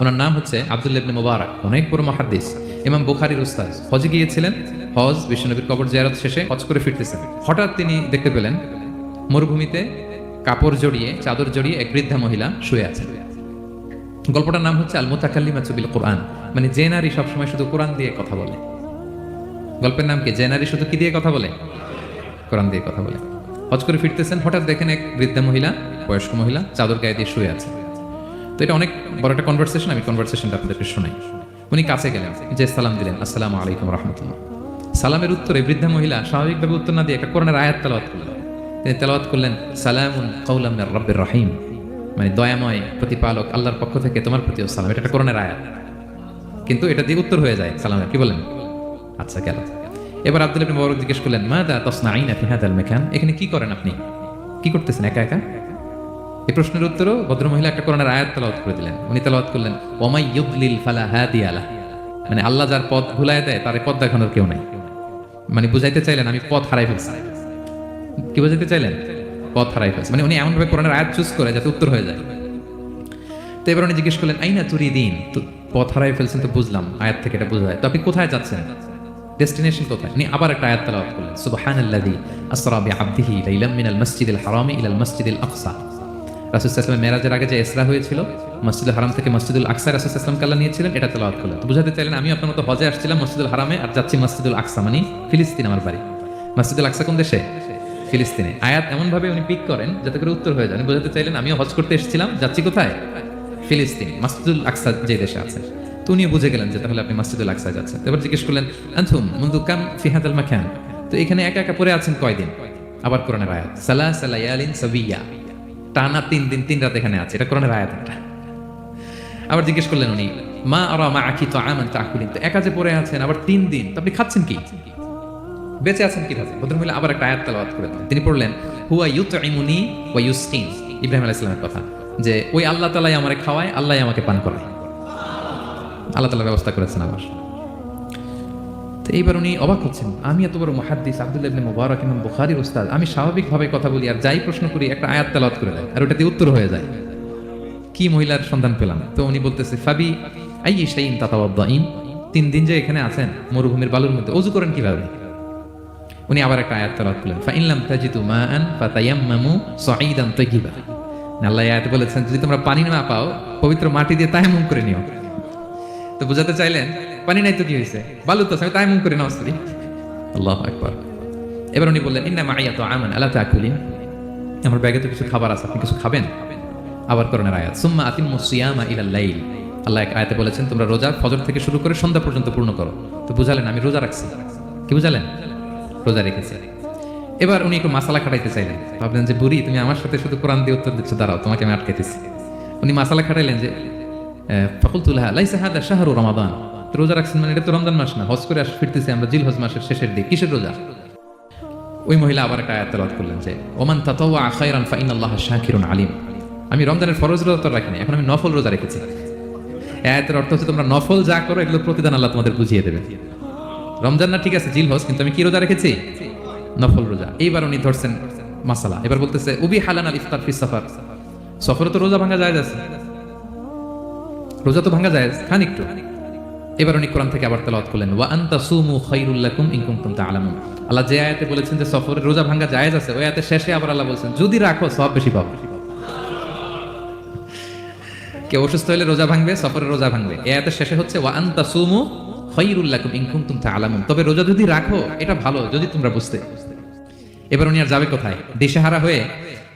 ওনার নাম হচ্ছে আব্দুল্লাহ ইবনে মুবারক, অনেক বড় মহাদ্দিস। ইমাম বুখারীর উস্তাদ। হজে গিয়েছিলেন হজ বিশ্বনবীর কবর জিয়ারত শেষে হজ করে ফিরতেছেন। হঠাৎ তিনি দেখতে পেলেন, মরুভূমিতে কাপড় জড়িয়ে, চাদর জড়িয়ে এক বৃদ্ধা মহিলা শুয়ে আছেন। গল্পটার নাম হচ্ছে আল মুতাকাল্লিমা বিল কোরআন। মানে যে নারী সবসময় শুধু কোরআন দিয়ে কথা বলে। গল্পের নাম কি? যে নারী শুধু কি দিয়ে কথা বলে? কোরআন দিয়ে কথা বলে। হজ করে ফিরতেছেন, হঠাৎ দেখেন এক বৃদ্ধা মহিলা, বয়স্ক মহিলা, চাদর গায়ে দিয়ে শুয়ে আছে। তো এটা অনেক বড় একটা কনভারসেশন আমি কনভারসেশনটা আপনাদেরকে শোনাই। উনি কাছে গেলেন, যে সালাম দিলেন, আসসালামু আলাইকুম রহমতুল্লাহ। সালামের উত্তরে বৃদ্ধা মহিলা স্বাভাবিকভাবে উত্তর না দিয়ে একটা কোরআনের আয়াত তেলাওয়াত করলেন। তিনি তেলাওয়াত করলেন, সালামুন কৌলাম রব্বির রহিম। মানে দয়াময় প্রতিপালক আল্লাহর পক্ষ থেকে তোমার প্রতিও সালাম। এটা একটা কোরআনের আয়াত। কিন্তু এটা দিয়ে উত্তর হয়ে যায় সালামের কি বলেন আচ্ছা গেল। এবার আব্দুল ইবনে মুবারক জিজ্ঞেস করলেন মা দা তাসনাইনা ফি হাদাল মাকান? এখানে কি করেন আপনি? কি করতেছেন, একা একা? এই প্রশ্নের উত্তরও ভদ্রমহিলা একটা কোরআনের আয়াত তেলাওয়াত করে দিলেন। উনি তালাওয়াত করলেন, ওমাই ইউদলিল ফালা হাদি আলা। মানে আল্লাহ যার পথ ভুলায় দেয়, তার পথ দেখানোর কেউ নাই। মানে বুঝাইতে চাইলেন, আমি পথ হারাই ফেলছি। কি বুঝাইতে চাইলেন? পথ হারাই ফেলছি। মানে উনি এমনভাবে কোরআনের আয়াত চুজ করে যাতে উত্তর হয়ে যায়। তো এবার উনি জিজ্ঞেস করলেন, আইনা তুরি দিন? তো পথ হারাই ফেলছেন তো বুঝলাম, আয়াত থেকে এটা বোঝা যায় তো আপনি কোথায় যাচ্ছেন? ডেস্টিনেশন কোথায়? উনি আবার একটা আয়াত তালাওয়াত করলেন, সুবহানাল্লাযী আসরা বিআবদিহি লাইলাম মিনাল মাসজিদিল হারামি ইলাল মাসজিদিল আকসা। রাসুলামের মেরাজের আগে যে এসরা হয়েছিল, মসজিদুল হারাম থেকে মসজিদুল আকসা রাসুলাম কাল্লা নিয়েছিলেন, এটা তেলাওয়াত করলেন। বুঝাতে চাইলেন আমি আপনার মতো হজে আসছিলাম মসজিদুল হারামে আর যাচ্ছি মসজিদুল আকসা মানে ফিলিস্তিন আমার বাড়ি। মসজিদুল আকসা কোন দেশে? ফিলিস্তিনে। আয়াত এমন ভাবে উনি পিক করেন যাতে করে উত্তর হয়ে যায়। উনি বোঝাতে চাইলেন, আমিও হজ করতে এসেছিলাম, যাচ্ছি কোথায়? ফিলিস্তিন, মসজিদুল আকসা যে দেশে আছে। তো উনি বুঝে গেলেন যে তাহলে আপনি মসজিদুল আকসা যাচ্ছেন। এবার জিজ্ঞেস করলেন আনথুম মুন্দু কাম ফিহাদাল মাখান তো এখানে একা একা পড়ে আছেন কয়দিন? আবার কোরআনের আয়াত সালা সালায়ালিন সাবিয়া। টানা তিন দিন, তিন রাত এখানে আছে। এটা কোরআনের আয়াত একটা আবার জিজ্ঞেস করলেন উনি, মা আর মা আখি তো আমান তাকুলিন তো একা যে পড়ে আছেন, আবার তিন দিন, তো আপনি খাচ্ছেন কি? বেঁচে আছেন কীভাবে ভদ্রমহিলা আবার একটা আয়াত তেলাওয়াত করে দিলেন। তিনি পড়লেন, হুয়া ইউতইমুনি ওয়া ইউসকিন। ইব্রাহিম আলাইহিস সালামের কথা, যে ওই আল্লাহ তাআলাই আমারে খাওয়ায়, আল্লাহ আমাকে পান করায়। আল্লাহ তাআলা ব্যবস্থা করেছেন আমার তো এইবার উনি অবাক হচ্ছেন। আমি এত বড় মুহাদ্দিস আব্দুল্লাহ মুবারক ইমাম বুখারীর উস্তাদ। আমি স্বাভাবিকভাবে কথা বলি আর যাই প্রশ্ন করি, একটা আয়াত তেলাওয়াত করে দেয়। আর ওটাতে উত্তর হয়ে যায়। কি মহিলার সন্ধান পেলাম? তো উনি বলতেছে, ফাবি আই শাইন তাতাওয়াদ্দাইন তিন দিন যে এখানে আছেন, মরুভূমির বালুর মধ্যে। অজু করেন কীভাবে? উনি আবার একটা আয়াত তেলাওয়াত করলেন ফাইনলাম তাজিতু মাআন ফাতায়াম্মামু সাঈদান তাইয়িবা। আল্লাহ আয়াতে বলেছেন, যদি তোমরা পানি না পাও, পবিত্র মাটি দিয়ে তায়াম্মুম করে নিও। তো বুঝাতে চাইলেন পানি নাই তো কি হয়েছে বালু তো আমি তায়াম্মুম করে স্ত্রী আল্লাহু আকবার। এবার উনি বললেন, ইন্না মাইয়া তো আমান, আলা তাকুলিন আমার ব্যাগে তো কিছু খাবার আছে, আপনি কিছু খাবেন? আবার করোনার আয়াত, সুম্মা আতিম সিয়ামা ইলাল লাইল। আল্লাহ এক আয়াতে বলেছেন, তোমরা রোজা, ফজর থেকে শুরু করে সন্ধ্যা পর্যন্ত পূর্ণ করো। তো বুঝালেন, আমি রোজা রাখছি। কি বুঝালেন? রোজা রেখেছি। এবার উনি একটু মাসালা খাটাইতে চাইলেন। ভাবলেন যে, বুড়ি, তুমি আমার সাথে শুধু কোরআন দিয়ে উত্তর দিচ্ছ, দাঁড়াও, তোমাকে আমি আটকাইতেছি। উনি মাসালা খাটাইলেন যে ফকুলতুল্লাহ লাইসা হাদা শাহরু রমাদান। রোজা রাখছেন মানে এটা তো রমজান মাস না, হজ করে আস ফিরতেছি আমরা জিল হজ মাসের শেষের দিক। কিসের রোজা? ওই মহিলা আবার একটা আয়াত তেলাওয়াত করলেন যে, ওমান তাতাওয়া খায়রান ফাইন আল্লাহ শাকিরুন আলিম। আমি রমজানের ফরজ রোজা তো রাখিনি এখন আমি নফল রোজা রেখেছি। আয়াতের অর্থ হচ্ছে তোমরা নফল যা করো, এগুলো প্রতিদান আল্লাহ তোমাদের বুঝিয়ে দেবে। রমজান না ঠিক আছে জিল হজ কিন্তু আমি কি রোজা রেখেছি? নফল রোজা। এইবার উনি ধরছেন মাসালা। এবার বলতেছে, উবি হালান আল ইফতার ফি সফর। সফরে তো রোজা ভাঙা যায় আছে। রোজা তো ভাঙা যায় খান একটু এবার উনি কোরআন থেকে আবার তেলাওয়াত করলেন, ওয়া আনতা সুমু খায়রুল লাকুম ইন কুনতুম তা'লামুন আল্লাহ যে আয়াতে বলেছেন যে সফরে রোজা ভাঙা জায়েজ আছে, ওই আয়াতে শেষে আবার আল্লাহ বলেছেন, যদি রাখো, সব বেশি পাবো কেউ অসুস্থ হলে রোজা ভাঙবে, সফরে রোজা ভাঙবে। এই আয়াতের শেষে হচ্ছে, ওয়া আনতা সুমু খায়রুল লাকুম ইন কুনতুম তা'লামুন তবে রোজা যদি রাখো, এটা ভালো, যদি তোমরা বুঝতে। এবার উনি আর যাবে কোথায়? দিশেহারা হয়ে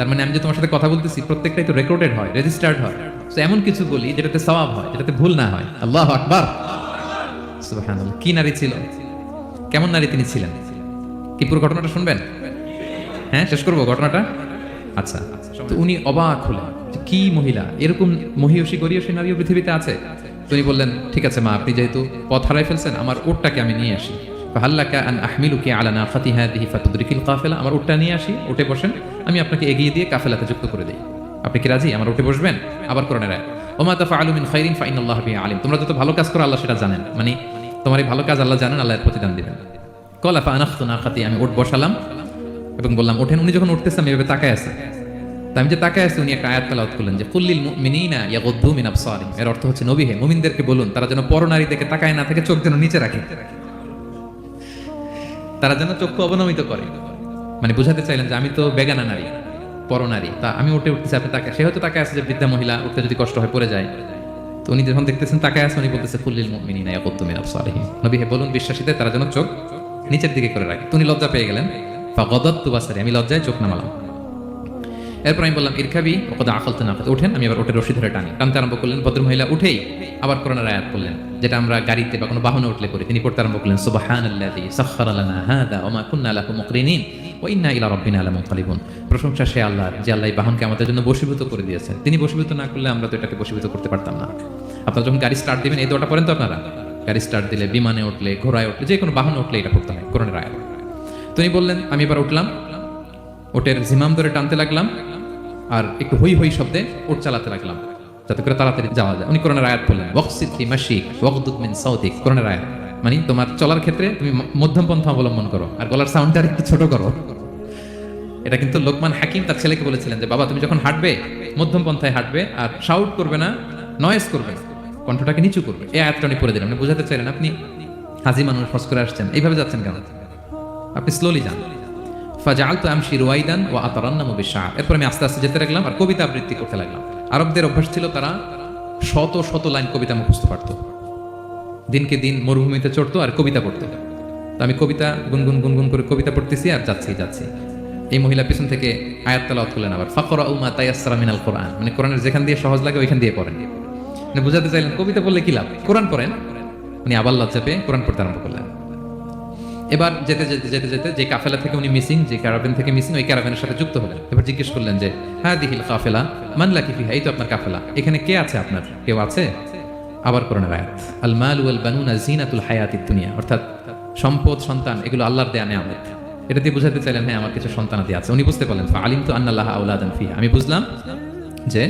তার মানে আমি যে তোমার সাথে কথা বলতেছি, প্রত্যেকটাই তো রেকর্ডেড হয় রেজিস্টার্ড হয়। তো এমন কিছু বলি যেটাতে সওয়াব হয়, যেটাতে ভুল না হয়। আল্লাহ আকবার। কি নারী ছিল? কেমন নারী তিনি ছিলেন? কি পুরো ঘটনাটা শুনবেন? হ্যাঁ শেষ করব ঘটনাটা? আচ্ছা। তো উনি অবাক হলেন কি মহিলা? এরকম মহিয়সী গরিয়সী নারীও পৃথিবীতে আছে? তো উনি বললেন, ঠিক আছে মা, আপনি যেহেতু পথ হারাই ফেলছেন, আমার ওটটাকে আমি নিয়ে আসি। ফাহাল্লাকা আন আহমিলুকে আলা নাফাতি হাদিহি ফাতুদরিকিল কাফেলা। আমার উটটা নিয়ে আসি, উঠে বসেন। আমি আপনাকে এগিয়ে দিয়ে কাফেলাতে যুক্ত করে দিই। আপনি কি রাজি? আমার উঠে বসবেন? আবার কোরআনে রায়। ওমা তাফা আলুমিন খাইরিন ফাইনাল্লাহ বিহি আলিম। তোমরা যত ভালো কাজ করো, আল্লাহ সেটা জানেন। মানে তোমার এই ভালো কাজ আল্লাহ জানেন, আল্লাহ প্রতিদান দিবেন। কলা ফা আনাখতু নাখাতি আমি উঠ বসালাম এবং বললাম, ওঠেন। উনি যখন উঠতেছে, আমি এভাবে তাকায় আছে। আমি যে তাকায় আছি, উনি একটা আয়াত তেলাওয়াত করলেন যে, কুল্লিল মুমিনিনা ইয়াগুদ্দু মিন আবসারিহিম এর অর্থ হচ্ছে, নবী হে, মুমিনদেরকে বলুন, তারা যেন পরনারী দেখে তাকায় না থাকে, চোখ যেন নিচে রাখে। তারা যেন চক্ষু অবনমিত করে। মানে বুঝাতে চাইলেন যে আমি তো বেগানা নারী পরনারী তা আমি উঠে উঠতেছি, আপনি তাকে সে হয়তো তাকে আছে যে বৃদ্ধা মহিলা, উঠতে যদি কষ্ট হয় পড়ে যায়। তো উনি যখন দেখতেছেন তাকে আছে, উনি বলতেছে, কুল্লিল মুমিনিনা ইয়াগুদ্দু মিন আবসারিহিম নবী হে বলুন বিশ্বাসীদের, তারা যেন চোখ নিচের দিকে করে রাখে। উনি লজ্জা পেয়ে গেলেন। বা ফাগদাত্তু বাসারি, আমি লজ্জায় চোখ নামালাম। এরপর আমি বললাম, ইরখাবি, ওকদ আখলতে না উঠেন, আমি আবার ওটে রশি ধরে টানি। টানতে আরম্ভ করলেন, ভদ্র মহিলা উঠেই আবার করোনার আয়াত করলেন যেটা আমরা গাড়িতে বা কোনো বাহনে উঠলে করি তিনি পড়তে আরম্ভ করলেন সুবাহান আল্লাযী সাখখারা লানা হাদা ওয়া মা কুন্না লাহু মুকরিনিন। ওয়া ইন্না ইলা রাব্বিনা লামুনকালিবুন। প্রশংসা সে আল্লাহর যে আল্লাহ বাহনকে আমাদের জন্য বশীভূত করে দিয়েছেন। তিনি বশীভূত না করলে আমরা তো এটাকে বসীভূত করতে পারতাম না। আপনারা যখন গাড়ি স্টার্ট দিবেন, এই দোয়াটা পড়েন তো আপনারা? গাড়ি স্টার্ট দিলে, বিমানে উঠলে, ঘোড়ায় উঠলে, যে কোনো বাহনে উঠলে এটা পড়তে হয় করোনার আয়াত। তিনি বললেন, আমি এবার উঠলাম, ওটের জিমাম ধরে টানতে লাগলাম, আর একটু হই হই শব্দে ওট চালাতে লাগলাম, যাতে করে তাড়াতাড়ি যাওয়া যায়। উনি কোরআনের আয়াত বললেন ওয়াকসিদ ফি মাশিক ওয়াকদুদ মিন সাউতিক কোরআনের আয়াত। মানে তোমার চলার ক্ষেত্রে তুমি মধ্যম পন্থা অবলম্বন করো, আর গলার সাউন্ডটা আর একটু ছোট করো। এটা কিন্তু লোকমান হাকিম তার ছেলেকে বলেছিলেন যে, বাবা, তুমি যখন হাঁটবে, মধ্যম পন্থায় হাঁটবে আর শাউট করবে না নয়েজ করবে কণ্ঠটাকে নিচু করবে। এই আয়াতটা উনি পড়ে দিলেন। বোঝাতে চাইলেন, আপনি হাজি মানুষ ফস করে আসছেন, এইভাবে যাচ্ছেন কেন? আপনি স্লোলি যান। রুয়াইদান আতারান্নামু বিশাআর এরপর আমি আস্তে আস্তে যেতে লাগলাম আর কবিতা আবৃত্তি করতে লাগলাম। আরবদের অভ্যাস ছিল তারা শত শত লাইন কবিতা মুখস্থ পারত। দিনকে দিন মরুভূমিতে চড়তো আর কবিতা পড়তো। তো আমি কবিতা গুনগুন গুনগুন করে কবিতা পড়তেছি আর যাচ্ছি যাচ্ছি। এই মহিলা পিছন থেকে আয়াত তালাওয়াত করলেন আবার ফাকরা উমা তাইয়াসসারা মিনাল কোরআন। মানে কোরআনের যেখান দিয়ে সহজ লাগে, ওইখান দিয়ে পড়েন। মানে বুঝাতে চাইলেন, কবিতা বললে কি লাভ? কোরআন পড়েন। উনি আবার লজ্জা পেয়ে কোরআন পড়তে আরম্ভ করলেন। এবার যেতে যেতে যেতে যেতে যে কাফেলা থেকে উনি মিসিং, যে ক্যারাভেন থেকে মিসিং, ওই ক্যারাভেনের সাথে যুক্ত হলেন। এবার জিজ্ঞেস করলেন যে হ্যাঁ দিহিল কাফেলা মানলা কি এই তো আপনার কাফেলা। এখানে কে আছে আপনার? কেউ আছে? আবার করোনার আয়াত আল মাল ওয়াল বানুনা জিনাতুল হায়াতিদ দুনিয়া। অর্থাৎ সম্পদ, সন্তান, এগুলো আল্লাহর দেয়া নেয়া নেয়ামত। এটা দিয়ে বুঝাতে চাইলেন হ্যাঁ আমার কিছু সন্তানাদি আছে। উনি বুঝতে পারলেন আলিম তো আন্নাল্লাহ আউলাদান ফিহা। আমি বুঝলাম যে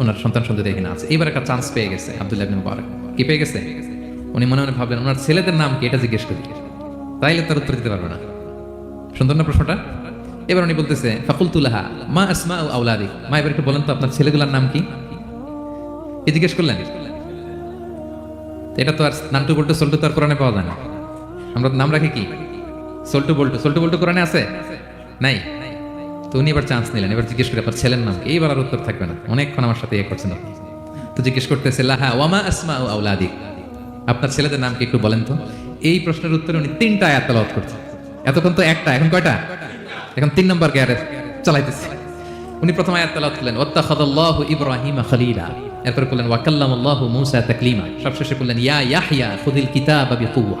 ওনার সন্তান সন্ততি এখানে আছে। এবার একটা চান্স পেয়ে গেছে আব্দুল্লাহ ইবনে মুবারক। কি পেয়ে গেছে? উনি মনে মনে ভাবলেন, ওনার ছেলেদের নাম কি? এটা জিজ্ঞেস করি। তাইলে তার উত্তর দিতে পারবে না। সুন্দর না প্রশ্নটা? এবার উনি বলতেছে ফাকুলতুল্লাহা মা আসমা ও আউলাদি মা, এবার একটু বলেন তো, আপনার ছেলেগুলোর নাম কি? এ জিজ্ঞেস করলেন? এটা তো আর নান্টু বল্টু সল্টু তো আর কোরআনে পাওয়া যায় না। আমরা নাম রাখি কি? সল্টু বল্টু সল্টু বল্টু কোরআনে আছে? নাই? তো উনি এবার চান্স নিলেন, এবার জিজ্ঞেস করে আপনার ছেলের নাম এইবার আর উত্তর থাকবে না। অনেকক্ষণ আমার সাথে ইয়ে করছেন তো জিজ্ঞেস করতেছে, লাহা ওয়ামা আসমা ও আউলাদি আপনার ছেলেদের নাম কি একটু বলেন তো? এই প্রশ্নের উত্তরে উনি তিনটা আয়াত তেলাওয়াত করছেন। এতক্ষণ তো একটা, এখন কয়টা? এখন তিন নম্বর গিয়ারে চালাইতেছে। উনি প্রথম আয়াত তেলাওয়াত করলেন, ওয়াত্তাখাদাল্লাহু ইব্রাহিমা খলিলা। এরপর বললেন, ওয়াকাল্লামাল্লাহু মূসা তাকলিমা। সবশেষে বললেন, ইয়া ইয়াহইয়া, খুদিল কিতাবা বিকুওয়া।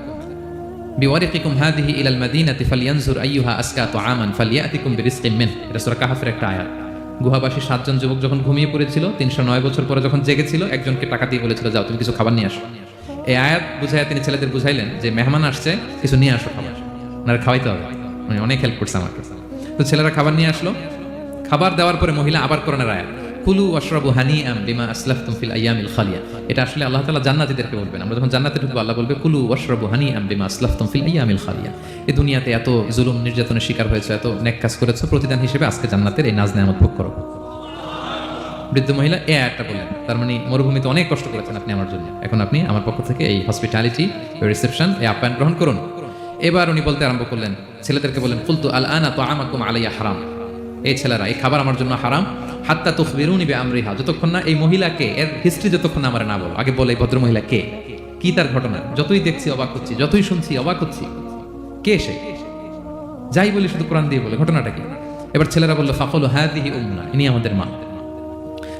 বিওয়ারিকিকুম হাদিহি ইলাল মাদিনাতি ফালিয়ানজুর আইয়ুহা আসকা তুআমান ফালিয়াতিকুম বিরিজকিম মিন এটা সূরা কাহাফের একটা আয়াত। গুহাবাসী সাতজন যুবক যখন ঘুমিয়ে পড়েছিল, তিনশো নয় বছর পরে যখন জেগেছিল, একজনকে টাকা দিয়ে বলেছিল, যাও, তুমি কিছু খাবার নিয়ে আসো। এই আয়াত বুঝাইয়া তিনি ছেলেদের বুঝাইলেন যে, মেহমান আসছে, কিছু নিয়ে আসো খাবার। ওনারা খাওয়াইতে হবে। উনি অনেক হেল্প করছে আমাকে। তো ছেলেরা খাবার নিয়ে আসলো। খাবার দেওয়ার পরে মহিলা আবার করোনার আয়াত। কুলু অশরাবু হানি আম বিমা আসলাফতুম ফিল আইয়ামিল খালিয়া। এটা আসলে আল্লাহ তাআলা জান্নাতীদেরকে বলবেন। আমরা যখন জান্নাতে ঢুকবো, আল্লাহ বলবে, কুলু অশরাবু হানি আম বিমা আসলাফতুম ফিল আইয়ামিল খালিয়া। এই দুনিয়াতে এত জুলুম, নির্যাতনের শিকার হয়েছে, এত নেক কাজ করেছ, প্রতিদান হিসেবে আজকে জান্নাতের এই নাজ নেয়ামত ভোগ করো। বৃদ্ধ মহিলা এ একটা বললেন। তার মানে মরুভূমিতে অনেক কষ্ট করেছেন আপনি আমার জন্য। এখন আপনি আমার পক্ষ থেকে এই হসপিটালিটি রিসেপশন এই আপ্যায়ন গ্রহণ করুন। এবার উনি বলতে আরম্ভ করলেন, ছেলেদেরকে বললেন, কুলতু আল আনা তো আমাকুম আলাইয়া হারাম। এই ছেলেরা, এই খাবার আমার জন্য হারাম। হাত্তা বে আমরিহা যতক্ষণ না এই মহিলাকে, এর হিস্ট্রি যতক্ষণ আমার না বলো, আগে বলে এই ভদ্র মহিলা কে? কি তার ঘটনা? যতই দেখছি, অবাক হচ্ছি, যতই শুনছি, অবাক হচ্ছি। কে সে? যাই বলি শুধু কোরআন দিয়ে বলে, ঘটনাটা কি? এবার ছেলেরা বলল, ফাফল হ্যাঁ দিহি উমনা ইনি আমাদের মা।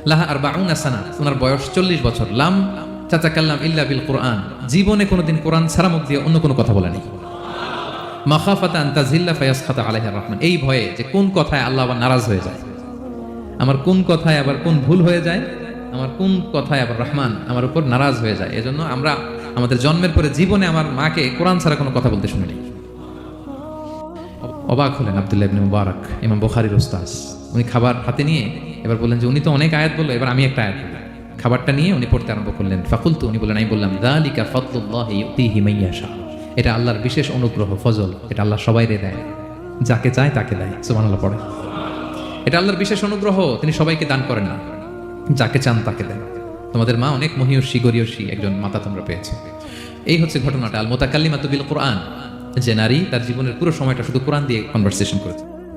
লাহা আর বাউনা সানা ওনার বয়স চল্লিশ বছর। লাম চাচা কাল্লাম ইল্লা বিল কোরআন। জীবনে কোনোদিন কোরআন ছাড়া মুখ দিয়ে অন্য কোনো কথা বলেনি মাখাফাতা আন্তাজিল্লা ফায়াসখাতা আলাইহ রহমান। এই ভয়ে যে কোন কথায় আল্লাহ আবার নারাজ হয়ে যায়। আমার কোন কথায় আবার কোন ভুল হয়ে যায়? আমার কোন কথায় আবার রহমান আমার উপর নারাজ হয়ে যায়? এজন্য আমরা আমাদের জন্মের পরে জীবনে আমার মাকে কোরআন ছাড়া কোনো কথা বলতে শুনিনি। অবাক হলেন আব্দুল্লাহ ইবনে মুবারক, ইমাম বুখারীর উস্তাজ উনি খাবার হাতে নিয়ে এবার বললেন যে, উনি তো অনেক আয়াত বলল, এবার আমি একটা আয়াত খাবারটা নিয়ে উনি পড়তে আরম্ভ করলেন। ফাকুল তো উনি বললেন, আমি বললাম, দালিকা ফদলুল্লাহ ইউতিহি মাইয়াশা এটা আল্লাহর বিশেষ অনুগ্রহ, ফজল। এটা আল্লাহ সবাইরে দেয়। যাকে চায় তাকে দেয়। সুবহানাল্লাহ, পড়ে। এটা আল্লাহর বিশেষ অনুগ্রহ, তিনি সবাইকে দান করে না। যাকে চান তাকে দেন। তোমাদের মা অনেক মহিয়সী, গরিয়সী একজন মাতা তোমরা পেয়েছে। এই হচ্ছে ঘটনাটা আল মোতাকাল্লিমাতুবিল কোরআন যে নারী তার জীবনের পুরো সময়টা শুধু কোরআন দিয়ে কনভার্সেশন করেছে।